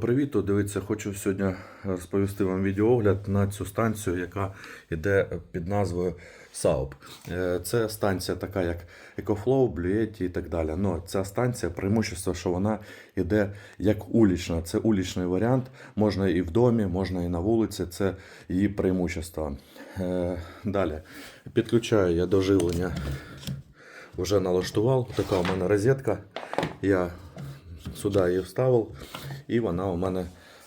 Привіт, дивіться, хочу сьогодні розповісти вам відеоогляд на цю станцію, яка йде під назвою SAUP. Е, Це станція така, як EcoFlow, Bluetti і так далі. Но ця станція преимущество, що вона йде як улічна. Це улічний варіант. Можна і в домі, можна і на вулиці. Це її преимущество. Е, Далі підключаю я до живлення. Вже налаштував. Така у мене розетка. Я сюди її вставив, і вона у мене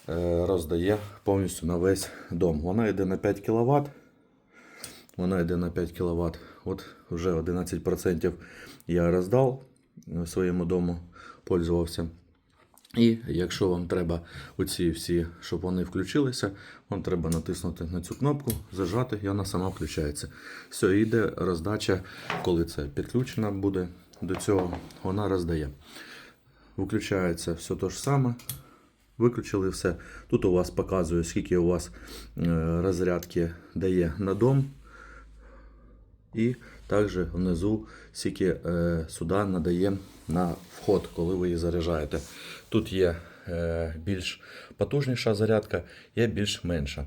е, роздає повністю на весь дом. Вона йде на 5 кВт. Вона йде на 5 кВт. От вже 11% я роздав е, своєму дому, пользувався. І якщо вам треба оці всі, щоб вони включилися, вам треба натиснути на цю кнопку, зажати, і вона сама включається. Все, йде роздача, коли це підключена буде до цього, вона роздає. Виключається все те ж саме. Виключили все. Тут у вас показує, скільки у вас е, розрядки дає на дом. І також внизу скільки е, сюди надає на вход, коли ви її заряджаєте. Тут є е, більш потужніша зарядка, є більш менша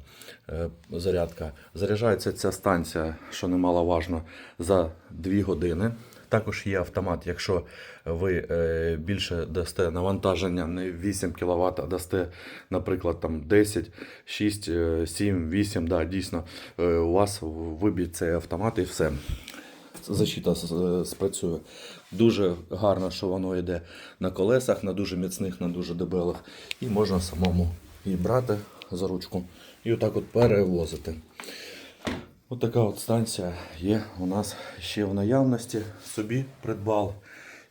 зарядка. Заряджається ця станція, що немаловажно, за 2 години. Також є автомат, якщо ви е, більше дасте навантаження, не 8 кВт, а дасте, наприклад, там 10, 6, е, 7, 8, да, дійсно, е, у вас виб'є цей автомат і все. Защита е, спрацює. Дуже гарно, що воно йде на колесах, на дуже міцних, на дуже дебелих. І можна самому і брати за ручку і отак от перевозити. Ось така от станція є у нас ще в наявності. Собі придбав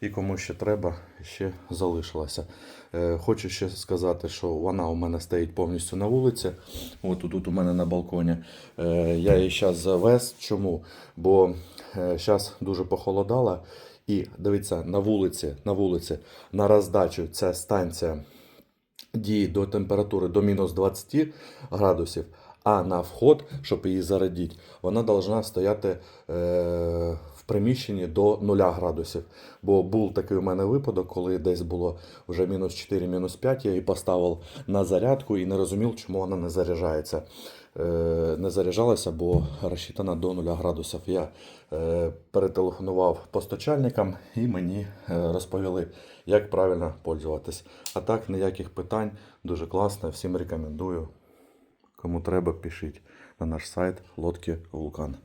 і кому ще треба, ще залишилася. Е, Хочу ще сказати, що вона у мене стоїть повністю на вулиці. От тут у мене на балконі. Е, Я її зараз завез. Чому? Бо зараз дуже похолодало. І дивіться, на вулиці, на вулиці, на роздачу ця станція діє до температури до мінус 20 градусів, а на вход, щоб її зарядити, вона повинна стояти е, в приміщенні до 0 градусів. Бо був такий у мене випадок, коли десь було вже мінус 4, мінус 5, я її поставив на зарядку і не розумів, чому вона не заряджається. Е, не заряджалася, бо розчитана до 0 градусів. Я е, перетелефонував постачальникам і мені розповіли, як правильно пользуватись. А так, ніяких питань, дуже класно, всім рекомендую. Кому треба, пишіть на наш сайт Лодки Вулкан.